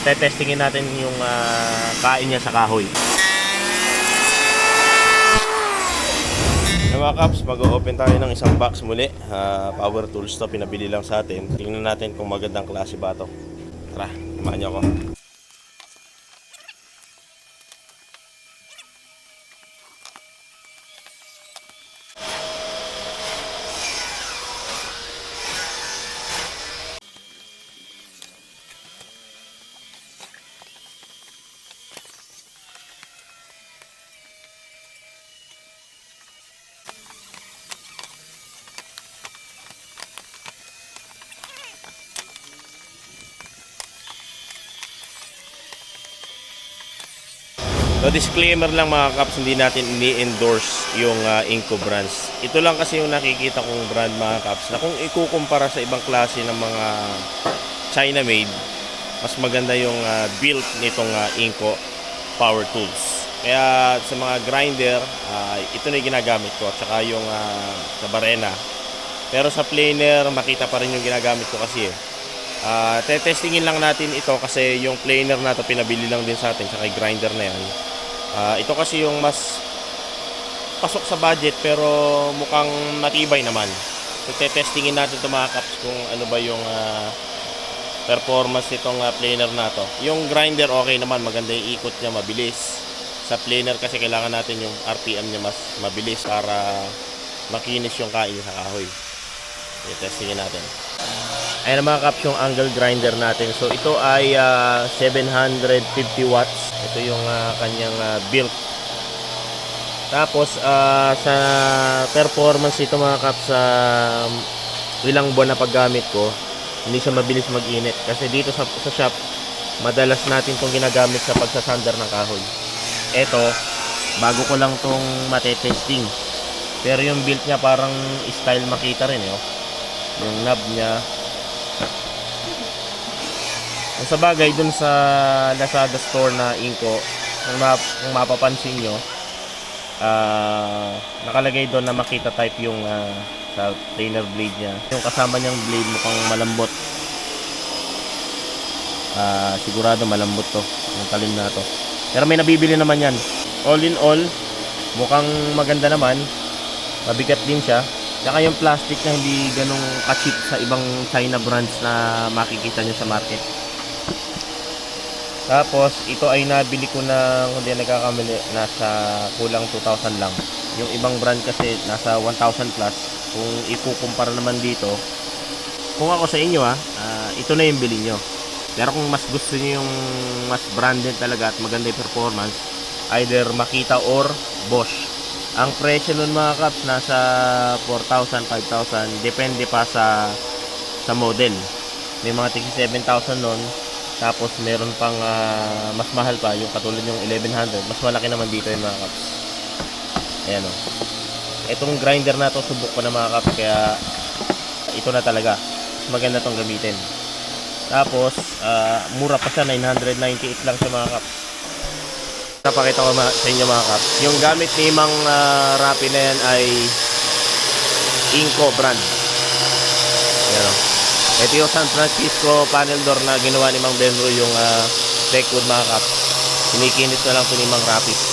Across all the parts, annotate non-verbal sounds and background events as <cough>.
tetestingin natin yung ah, kain niya sa kahoy. Yung mga Kaps, mag-open tayo ng isang box muli. Ah, power tools to, pinabili lang sa atin. Tingnan natin kung magandang klase ba to. Tara, samahan niyo ako. So disclaimer lang mga kaps, hindi natin ini-endorse yung uh, Inco brands. Ito lang kasi yung nakikita kong brand mga kaps na kung ikukumpara sa ibang klase ng mga China made, mas maganda yung uh, build nitong uh, Inco power tools. Kaya sa mga grinder, uh, ito na yung ginagamit ko at saka yung uh, sa barena. Pero sa planer, makita pa rin yung ginagamit ko kasi eh. Uh, tetestingin lang natin ito kasi yung planer na to pinabili lang din sa atin saka yung grinder na yan. Ah, ito kasi yung mas pasok sa budget pero mukhang matibay naman. So tetestingin natin ito mga kaps kung ano ba yung ah, performance nitong ah, planer na to. Yung grinder okay naman, maganda yung ikot niya, mabilis. Sa planer kasi kailangan natin yung RPM niya mas mabilis para makinis yung kain sa kahoy. Testingin natin. Ayan mga caps yung angle grinder natin. So ito ay ah, 750 watts. Ito yung ah, kanyang ah, build. Tapos ah, sa performance ito mga caps sa ilang buwan na paggamit ko, hindi siya mabilis mag-init. Kasi dito sa, sa shop, madalas natin itong ginagamit sa pagsasandar ng kahoy. Ito, bago ko lang itong matetesting. Pero yung build niya parang style makita rin eh. Oh. Yung knob niya, kung sa bagay dun sa Lazada store na Inco, kung, map, kung mapapansin nyo, ah, nakalagay doon na makita type yung ah, sa planer blade niya. Yung kasama niyang blade mukhang malambot. Ah, sigurado malambot to, yung talim na to. Pero may nabibili naman yan. All in all, mukhang maganda naman. Mabigat din siya. Saka yung plastic na hindi ganong ka-cheap sa ibang China brands na makikita nyo sa market. Tapos, ito ay nabili ko na, kung di nagkakamali, nasa kulang 2,000 lang. Yung ibang brand kasi nasa 1,000 plus. Kung ikukumpara naman dito, kung ako sa inyo ah, ah, ito na yung bili nyo. Pero kung mas gusto nyo yung mas branded talaga at maganda yung performance, either Makita or Bosch. Ang presyo nun mga caps, nasa 4,000, 5,000. Depende pa sa sa model. May mga tigi 7,000 nun. Tapos meron pang ah, mas mahal pa, yung katulad yung 1100. Mas malaki naman dito yung mga caps. Ayan o. Itong grinder na to subok ko na mga caps, kaya ito na talaga. Maganda tong gamitin. Tapos, ah, mura pa siya, 998 lang siya mga kaps. Napakita ko sa inyo mga kaps. Yung gamit ni Mang ah, Rappi na yan ay Inco brand. Yan o. Ito yung San Francisco panel door na ginawa ni Mang Benro yung uh, Techwood mga kaps. Kinikinit na lang ito ni Mang Rappi.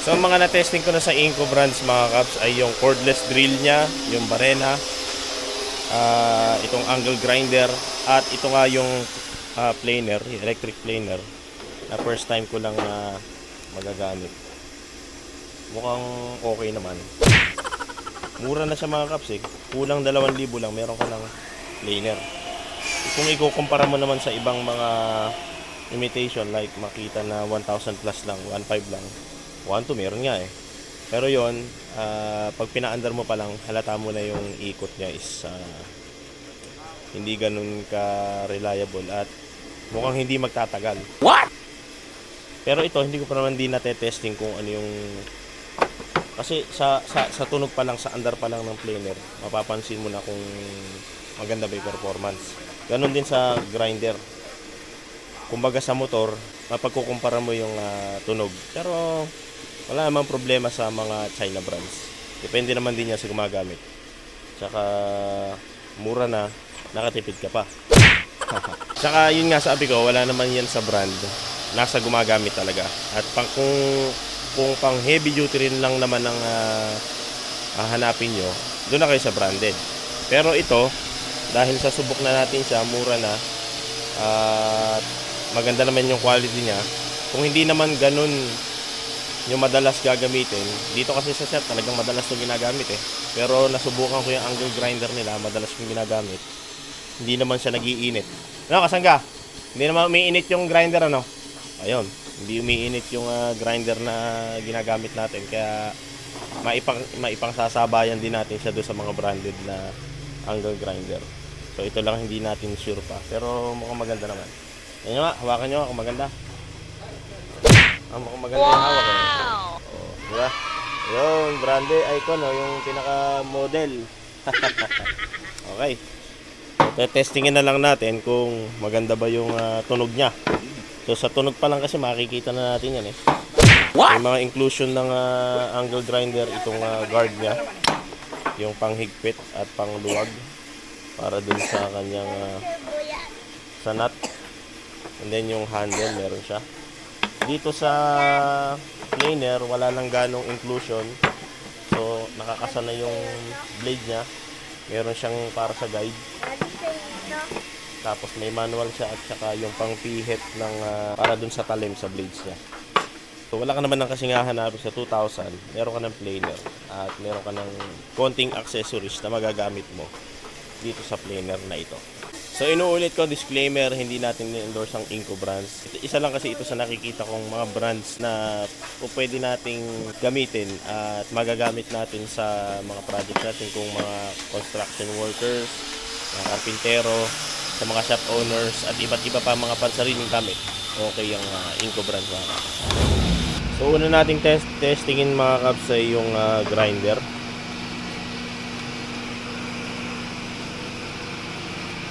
So mga na-testing ko na sa Inco brands mga caps ay yung cordless drill niya, yung barena, ah, itong angle grinder at ito nga yung ah, planer, electric planer na first time ko lang na magagamit. Mukhang okay naman. Mura na siya mga caps eh. Kulang 2,000 lang meron ka ng planer. Kung ikukumpara mo naman sa ibang mga imitation like makita na 1,000 plus lang, 1,500 lang 1 to meron nga eh. Pero yon ah, pag pinaandar mo pa lang, halata mo na yung ikot niya is ah, hindi ganun ka reliable at mukhang hindi magtatagal. What? Pero ito, hindi ko pa naman din natetesting kung ano yung Kasi sa, sa, sa tunog pa lang, sa andar pa lang ng planer, mapapansin mo na kung maganda ba yung performance. Ganon din sa grinder. Kumbaga sa motor, mapagkukumpara mo yung ah, tunog. Pero wala namang problema sa mga China brands. Depende naman din yan sa gumagamit. Tsaka mura na, nakatipid ka pa. <laughs> Tsaka yun nga sabi ko, wala naman yan sa brand. Nasa gumagamit talaga. At pang kung kung pang heavy duty rin lang naman ang ah, hahanapin nyo, doon na kayo sa branded. Pero ito, dahil sa subok na natin siya, mura na, at maganda naman yung quality niya, kung hindi naman ganun yung madalas gagamitin, dito kasi sa set talagang madalas ito ginagamit eh. Pero nasubukan ko yung angle grinder nila, madalas kong ginagamit. Hindi naman siya nagiinit. Ano, kasangga? Hindi naman umiinit yung grinder ano? Ayun, hindi umiinit yung ah, grinder na ginagamit natin. Kaya maipang, maipang sasabayan din natin siya doon sa mga branded na angle grinder. So ito lang hindi natin sure pa. Pero mukhang maganda naman. Yan nga, hawakan nyo kung maganda. Ang mukhang maganda yung hawak. eh. Oh, di ba? Yun, brande icon, oh, yung pinaka-model. <laughs> okay. So, testingin na lang natin kung maganda ba yung ah, tunog niya. So, sa tunog pa lang kasi makikita na natin yan eh. May mga inclusion ng ah, angle grinder itong ah, guard niya. Yung panghigpit at pangluwag para dun sa kanyang ah, sa nut. And then yung handle meron siya. Dito sa planer wala lang ganong inclusion. So nakakasana yung blade niya. Meron siyang para sa guide. Tapos may manual siya at saka yung pang pihit ng ah, para dun sa talim sa blades niya. So wala ka naman ng kasing hahanapin sa 2,000. Meron ka ng planer at meron ka ng konting accessories na magagamit mo dito sa planer na ito. So inuulit ko disclaimer, hindi natin ni-endorse ang Inco brands. Isa lang kasi ito sa nakikita kong mga brands na pwede nating gamitin at magagamit natin sa mga project natin kung mga construction workers, mga karpintero, sa mga shop owners at iba't iba pa mga pansariling gamit. Okay yung uh, Inco brands mga. So una nating test testingin mga kaps ay yung ah, grinder.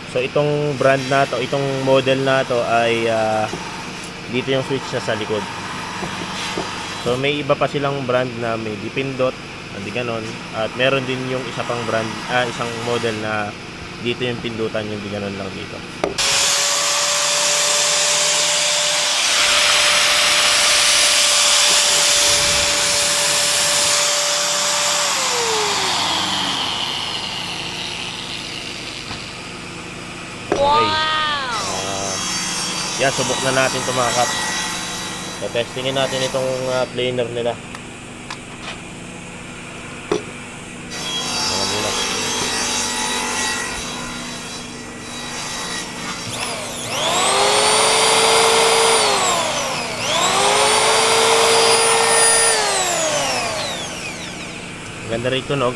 So itong brand na to, itong model na to ay ah, dito yung switch na sa likod. So may iba pa silang brand na may dipindot, hindi ganon. At meron din yung isa pang brand, ah, isang model na dito yung pindutan yung di ganon lang dito. Okay. Ah, yan, subok na natin ito mga kaps. So, testingin natin itong ah, planer nila. Ganda rin tunog.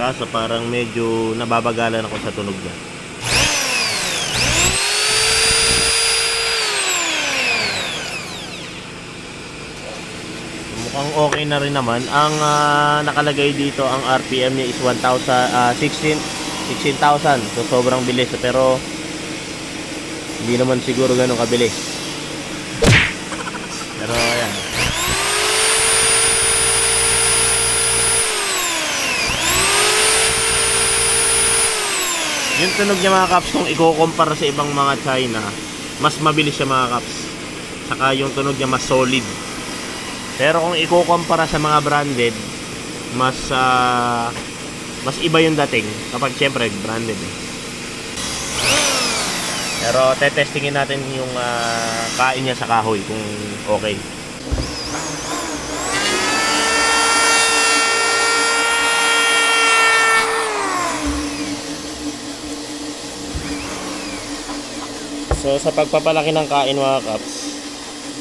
Kaso parang medyo nababagalan ako sa tunog niya. Mukhang okay na rin naman. Ang ah, nakalagay dito, ang RPM niya is 1,000, ah, 16 16,000. So sobrang bilis. Pero hindi naman siguro ganun kabilis. Pero ayan. Yung tunog niya mga kaps, kung i-compare sa ibang mga China, mas mabilis siya mga kaps. Saka yung tunog niya mas solid. Pero kung ikukumpara sa mga branded, mas ah, mas iba yung dating kapag syempre branded eh. Pero tetestingin natin yung ah, kain niya sa kahoy kung okay. So sa pagpapalaki ng kain mga kaps,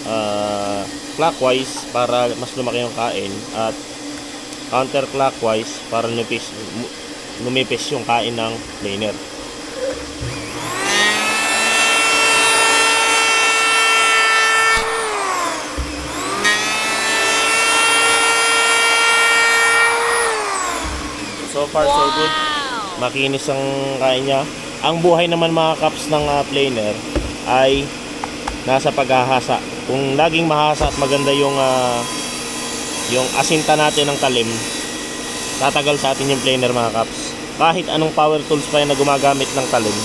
ah, clockwise para mas lumaki yung kain at counterclockwise para lumipis, mu- lumipis yung kain ng planer. far so good. Makinis ang kain niya. Ang buhay naman mga caps ng ah, planer ay nasa paghahasa. Kung laging mahasa at maganda yung ah, yung asinta natin ng talim, tatagal sa atin yung planer mga caps. Kahit anong power tools pa yan na gumagamit ng talim,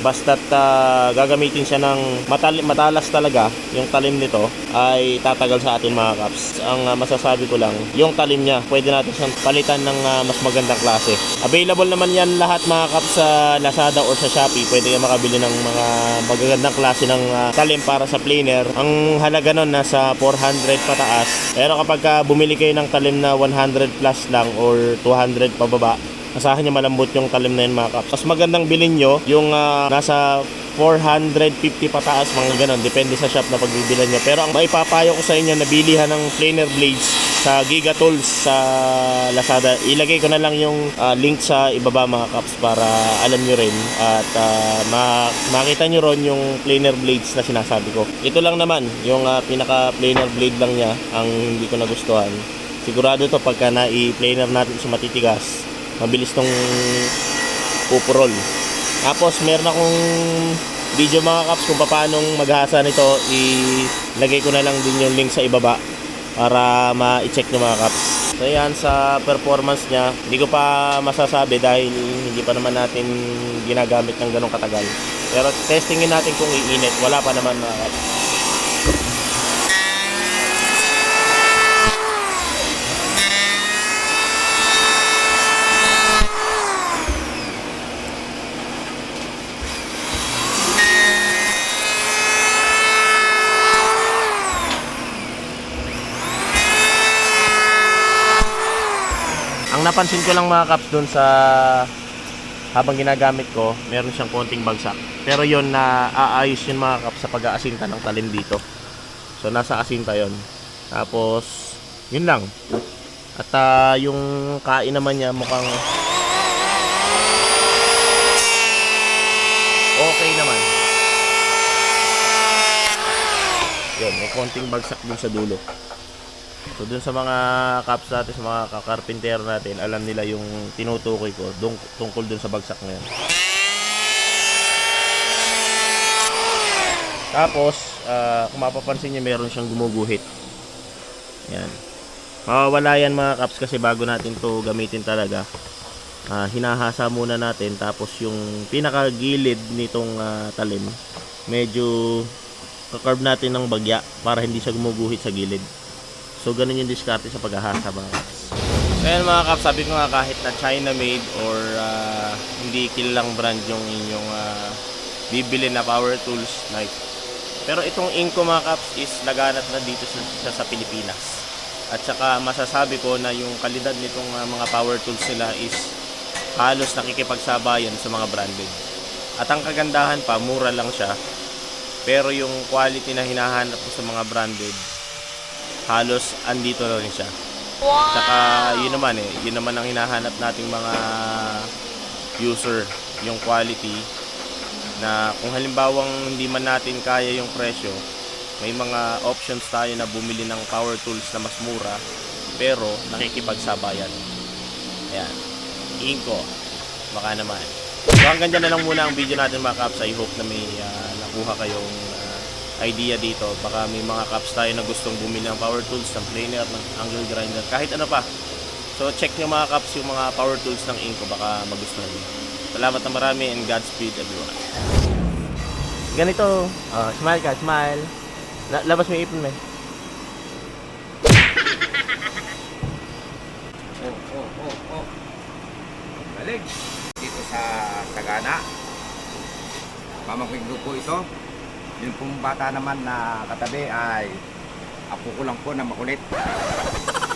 basta't ah, gagamitin siya ng matal- matalas talaga yung talim nito ay tatagal sa atin mga caps ang ah, masasabi ko lang yung talim niya pwede natin siyang palitan ng ah, mas magandang klase. Available naman yan lahat mga caps sa Lazada or sa Shopee. Pwede kayo makabili ng mga magagandang klase ng ah, talim para sa planer. Ang halaga nun nasa 400 pataas. Pero kapag ah, bumili kayo ng talim na 100 plus lang or 200 pababa Asahan niya malambot yung talim na yun mga kaps. Mas magandang bilhin nyo yung ah, nasa 450 pataas, mga ganon. Depende sa shop na pagbibilan nyo. Pero ang maipapayo ko sa inyo na bilihan ng planer blades sa Giga Tools sa Lazada. Ilagay ko na lang yung ah, link sa ibaba mga kaps para alam nyo rin. At ma- makita nyo ron yung planer blades na sinasabi ko. Ito lang naman, yung ah, pinaka planer blade lang niya ang hindi ko nagustuhan. Sigurado to pagka na-planer natin sa matitigas, mabilis tong upurol. Tapos meron akong video mga kaps kung paano maghasa nito. Ilagay ko na lang din yung link sa ibaba para ma-check nyo mga kaps. So yan sa performance niya, hindi ko pa masasabi dahil hindi pa naman natin ginagamit ng ganong katagal. Pero testingin natin kung iinit. Wala pa naman mga kaps. Napansin ko lang mga kaps dun sa habang ginagamit ko, meron siyang konting bagsak. Pero yon na aayos yun mga kaps sa pag-aasinta ng talim dito. So nasa asinta yon. Tapos yun lang. At ah, yung kain naman niya mukhang okay naman. Yun, may konting bagsak dun sa dulo. So dun sa mga caps natin, sa mga kakarpintero natin, alam nila yung tinutukoy ko dung, tungkol dun sa bagsak na. Tapos, ah, kung mapapansin nyo, meron siyang gumuguhit. Yan. Mawawala yan mga caps kasi bago natin to gamitin talaga. Ah, hinahasa muna natin tapos yung pinakagilid nitong ah, talim medyo kakarb natin ng bagya para hindi siya gumuguhit sa gilid. So ganun yung diskarte sa paghahasa mga kaps. Ayan mga kaps, sabi ko nga kahit na China made or ah, hindi kilalang brand yung inyong ah, bibili na power tools like pero itong Inco mga kaps is laganat na dito sa, sa, sa Pilipinas. At saka masasabi ko na yung kalidad nitong ah, mga power tools nila is halos nakikipagsabayan sa mga branded. At ang kagandahan pa, mura lang siya. Pero yung quality na hinahanap ko sa mga branded, halos andito na rin siya. Tsaka yun naman eh, yun naman ang hinahanap nating mga user, yung quality na kung halimbawang hindi man natin kaya yung presyo, may mga options tayo na bumili ng power tools na mas mura pero nakikipagsabayan. Ayan. Inko. Baka naman. So hanggang dyan na lang muna ang video natin mga kaps. I hope na may ah, nakuha kayong idea dito. Baka may mga caps tayo na gustong bumili ng power tools, ng planer, ng angle grinder, kahit ano pa. So check nyo mga caps yung mga power tools ng Inco, baka magustuhan nyo. Salamat na marami and Godspeed everyone. Ganito, oh, smile ka, smile. La- labas mo yung ipon mo. eh. <laughs> Oh, oh, oh, oh. Galing. Dito sa Sagana. Pamangking grupo ito. Yung pong bata naman na katabi ay apo ko lang po na makulit. <laughs>